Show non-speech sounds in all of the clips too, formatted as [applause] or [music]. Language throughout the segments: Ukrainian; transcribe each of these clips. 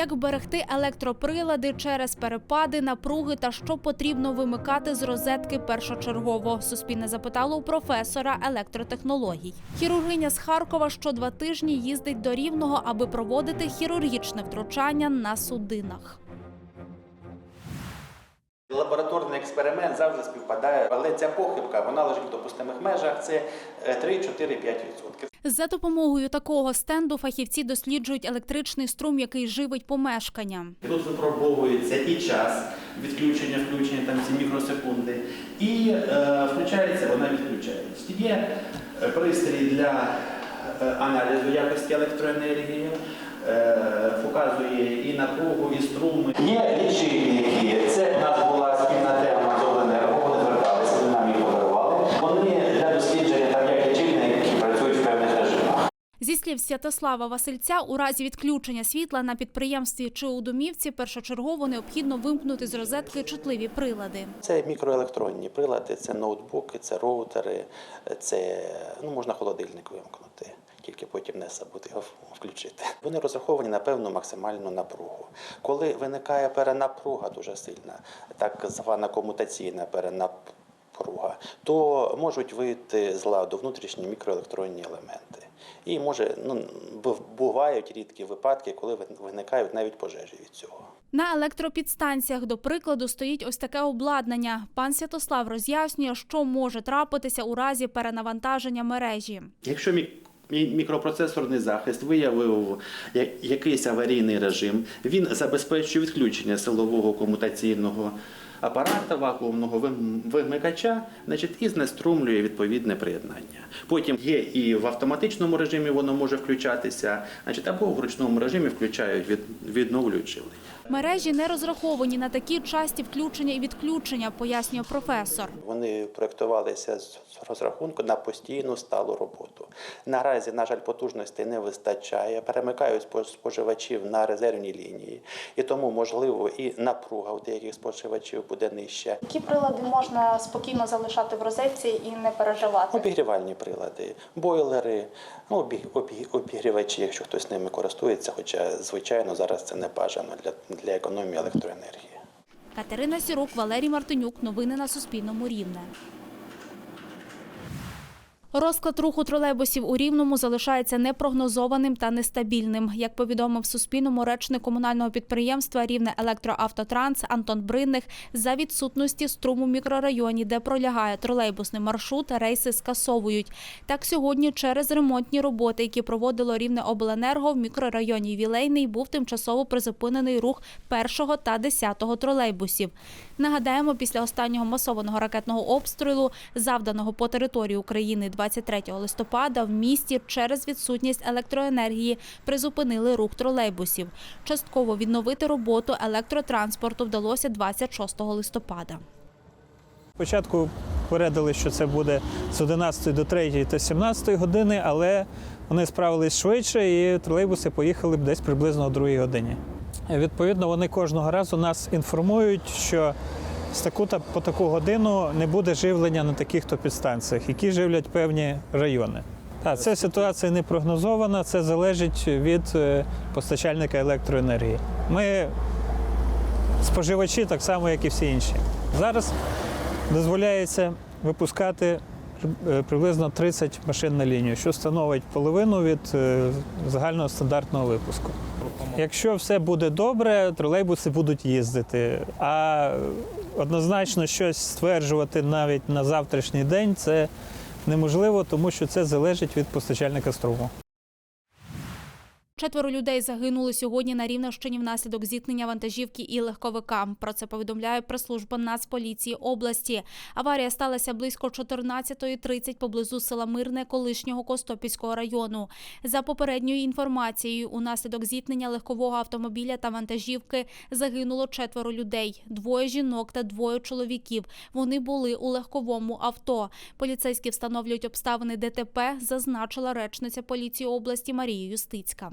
Як вберегти електроприлади через перепади, напруги та що потрібно вимикати з розетки першочергово? Суспільне запитало у професора електротехнологій. Хірургиня з Харкова що два тижні їздить до Рівного, аби проводити хірургічне втручання на судинах. Лабораторний експеримент завжди співпадає, але ця похибка вона лежить в допустимих межах. Це е, 3-4-5%. За допомогою такого стенду фахівці досліджують електричний струм, який живить помешкання. Тут випробовується і час відключення, включення там ці мікросекунди, і е, включається, вона відключається. Є е, пристрій для е, аналізу якості електроенергії, е, показує і напругу, і струми. Є лічильники. Це у нас була спільна тема з Обленерго, вони зверталися, вони нам їх подарували. Вони для дослідження там як лічильники, які працюють в певних режимах. Зі слів Святослава Васильця, у разі відключення світла на підприємстві чи у домівці першочергово необхідно вимкнути з розетки чутливі прилади. Це мікроелектронні прилади, це ноутбуки, це роутери, це ну можна холодильник вимкнути, тільки потім не забути його [laughs] включити. Вони розраховані на певну максимальну напругу. Коли виникає перенапруга дуже сильна, так звана комутаційна перенапруга, то можуть вийти з ладу внутрішні мікроелектронні елементи. І може ну бу- бувають рідкі випадки, коли виникають навіть пожежі від цього. На електропідстанціях, до прикладу, стоїть ось таке обладнання. Пан Святослав роз'яснює, що може трапитися у разі перенавантаження мережі. Якщо мі- мі- мікропроцесорний захист виявив якийсь аварійний режим, він забезпечує відключення силового комутаційного апарата вакуумного вимикача, значить, і знеструмлює відповідне приєднання. Потім є і в автоматичному режимі воно може включатися, значить, або в ручному режимі включають від. Мережі не розраховані на такі часті включення і відключення, пояснює професор. Вони проєктувалися з з розрахунку на постійну сталу роботу. Наразі, на жаль, потужностей не вистачає, перемикають спо- споживачів на резервні лінії, і тому, можливо, і напруга у деяких споживачів буде нижча. Які прилади можна спокійно залишати в розетці і не переживати? Обігрівальні прилади, бойлери, ну, обі- обі- обігрівачі, якщо хтось ними користується, хоча, звичайно, зараз це не бажано для, для економії електроенергії. Катерина Сірук, Валерій Мартинюк. Новини на Суспільному Рівне. Розклад руху тролейбусів у Рівному залишається непрогнозованим та нестабільним. Як повідомив Суспільному речник комунального підприємства Рівне Електроавтотранс Антон Бринних, за відсутності струму в мікрорайоні, де пролягає тролейбусний маршрут, рейси скасовують. Так сьогодні через ремонтні роботи, які проводило Рівне Обленерго в мікрорайоні Вілейний, був тимчасово призупинений рух першого та десятого тролейбусів. Нагадаємо, після останнього масованого ракетного обстрілу, завданого по території України 23 листопада, в місті через відсутність електроенергії призупинили рух тролейбусів. Частково відновити роботу електротранспорту вдалося 26 листопада. Спочатку попередили, що це буде з 11 до 3 та 17 години, але вони справились швидше і тролейбуси поїхали б десь приблизно о 2 годині. Відповідно, вони кожного разу нас інформують, що з таку та по таку годину не буде живлення на таких-то підстанціях, які живлять певні райони. Так, ця ситуація не прогнозована, це залежить від е, постачальника електроенергії. Ми споживачі так само, як і всі інші. Зараз дозволяється випускати е, приблизно 30 машин на лінію, що становить половину від е, загального стандартного випуску. Якщо все буде добре, тролейбуси будуть їздити. А однозначно щось стверджувати навіть на завтрашній день це неможливо, тому що це залежить від постачальника струму. Четверо людей загинули сьогодні на Рівненщині внаслідок зіткнення вантажівки і легковика. Про це повідомляє прес-служба Нацполіції області. Аварія сталася близько 14.30 поблизу села Мирне колишнього Костопільського району. За попередньою інформацією, унаслідок зіткнення легкового автомобіля та вантажівки загинуло четверо людей: двоє жінок та двоє чоловіків. Вони були у легковому авто. Поліцейські встановлюють обставини ДТП, зазначила речниця поліції області Марія Юстицька.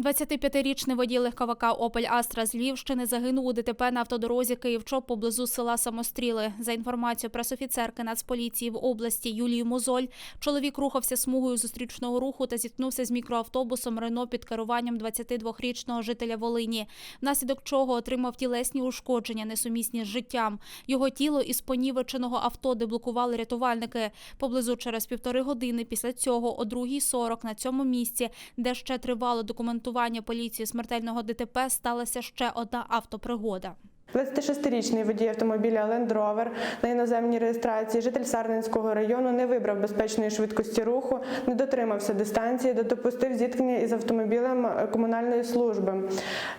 25-річний водій легковика Опель Астра з Львівщини загинув у ДТП на автодорозі Київ-Чоп поблизу села Самостріли. За інформацією пресофіцерки Нацполіції в області Юлії Мозоль, чоловік рухався смугою зустрічного руху та зіткнувся з мікроавтобусом Рено під керуванням 22-річного жителя Волині, внаслідок чого отримав тілесні ушкодження, несумісні з життям. Його тіло із понівеченого авто деблокували рятувальники. Поблизу через півтори години після цього о 2.40 на цьому місці, де ще тривало документування поліції смертельного ДТП, сталася ще одна автопригода. 26-річний водій автомобіля Land Rover на іноземній реєстрації, житель Сарненського району, не вибрав безпечної швидкості руху, не дотримався дистанції, та допустив зіткнення із автомобілем комунальної служби,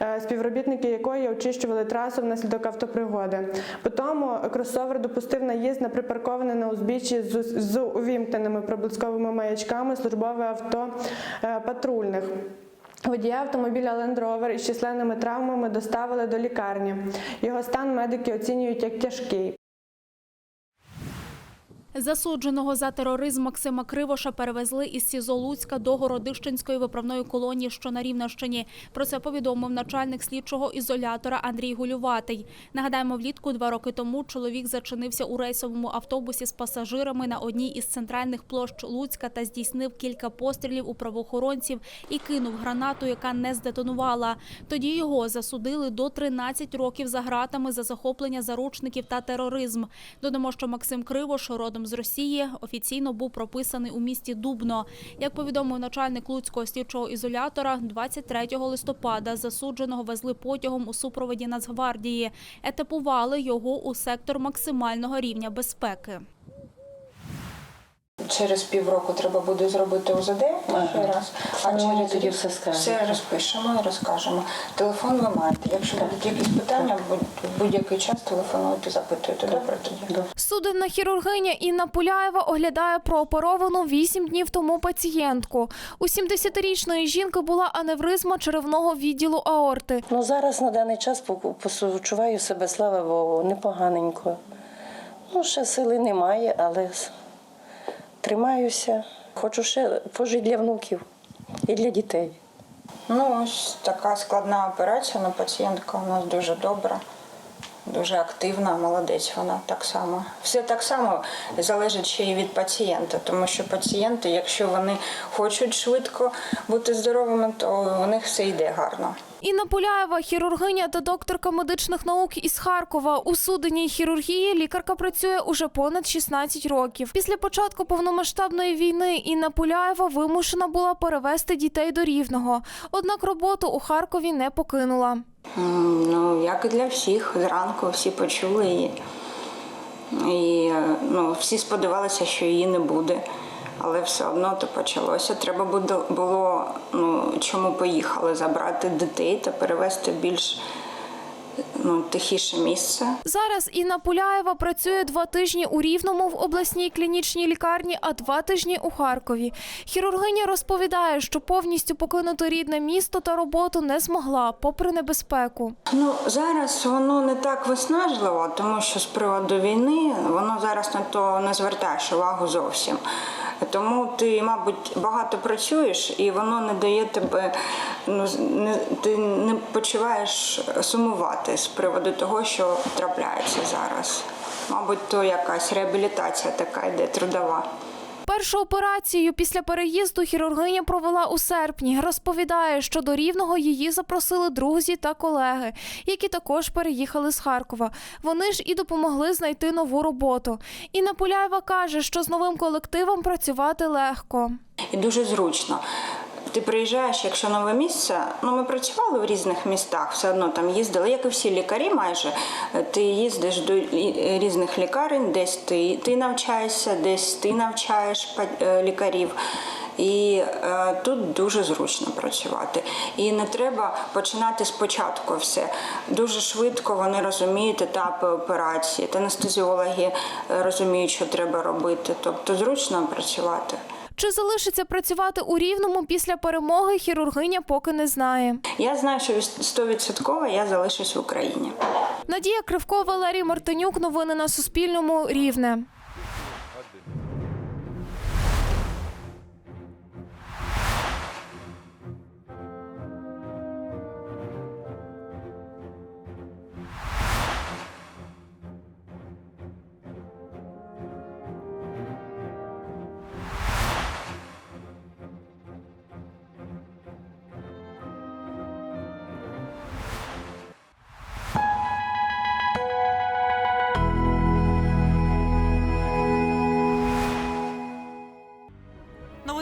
е, співробітники якої очищували трасу внаслідок автопригоди. Потім кросовер допустив наїзд на припарковане на узбіччі з, з увімкненими проблисковими маячками службове авто е, патрульних. Водія автомобіля Land Rover із численними травмами доставили до лікарні. Його стан медики оцінюють як тяжкий. Засудженого за тероризм Максима Кривоша перевезли із СІЗО Луцька до Городищенської виправної колонії, що на Рівненщині. Про це повідомив начальник слідчого ізолятора Андрій Гулюватий. Нагадаємо, влітку два роки тому чоловік зачинився у рейсовому автобусі з пасажирами на одній із центральних площ Луцька та здійснив кілька пострілів у правоохоронців і кинув гранату, яка не здетонувала. Тоді його засудили до 13 років за ґратами за захоплення заручників та тероризм. Додамо, що Максим Кривош родом з Росії офіційно був прописаний у місті Дубно. Як повідомив начальник Луцького слідчого ізолятора, 23 листопада засудженого везли потягом у супроводі Нацгвардії. Етапували його у сектор максимального рівня безпеки. Через півроку треба буде зробити УЗД ще раз, а Ну, через тоді все скажете. все розпишемо і розкажемо. Телефон ви маєте. Якщо будуть якісь питання, будь- в будь-який час телефонуйте, запитуйте. Добре тоді. Суденна хірургиня Інна Пуляєва оглядає прооперовану 8 днів тому пацієнтку. У 70-річної жінки була аневризма черевного відділу аорти. Ну зараз на даний час почуваю себе, слава Богу, непоганенько. Ну, ще сили немає, але тримаюся. Хочу ще пожити для внуків і для дітей. Ну ось така складна операція. але пацієнтка у нас дуже добра. Дуже активна, молодець вона так само. Все так само залежить ще й від пацієнта, тому що пацієнти, якщо вони хочуть швидко бути здоровими, то у них все йде гарно. Інна Пуляєва хірургиня та докторка медичних наук із Харкова. У суденній хірургії лікарка працює уже понад 16 років. Після початку повномасштабної війни Інна Пуляєва вимушена була перевести дітей до Рівного. Однак роботу у Харкові не покинула. Ну, як і для всіх, зранку всі почули її. І е, ну, всі сподівалися, що її не буде. Але все одно то почалося. Треба було ну, чому поїхали забрати дітей та перевезти більш ну, тихіше місце. Зараз Інна Пуляєва працює два тижні у Рівному в обласній клінічній лікарні, а два тижні у Харкові. Хірургиня розповідає, що повністю покинути рідне місто та роботу не змогла, попри небезпеку. Ну зараз воно не так виснажливо, тому що з приводу війни воно зараз на то не звертаєш увагу зовсім. Тому ти, мабуть, багато працюєш, і воно не дає тебе. Ну не ти не почуваєш сумувати з приводу того, що трапляється зараз. Мабуть, то якась реабілітація така йде трудова. Першу операцію після переїзду хірургиня провела у серпні. Розповідає, що до рівного її запросили друзі та колеги, які також переїхали з Харкова. Вони ж і допомогли знайти нову роботу. Інна Пуляєва каже, що з новим колективом працювати легко. і дуже зручно. Ти приїжджаєш, якщо нове місце. Ну, ми працювали в різних містах, все одно там їздили, як і всі лікарі, майже ти їздиш до різних лікарень, десь ти, ти навчаєшся, десь ти навчаєш е, лікарів. І е, тут дуже зручно працювати. І не треба починати спочатку все. Дуже швидко вони розуміють етапи операції, та анестезіологи е, розуміють, що треба робити. Тобто зручно працювати. Чи залишиться працювати у рівному після перемоги, хірургиня поки не знає. Я знаю, що 100% я залишусь в Україні. Надія Кривко, Валерій Мартинюк. Новини на Суспільному. Рівне.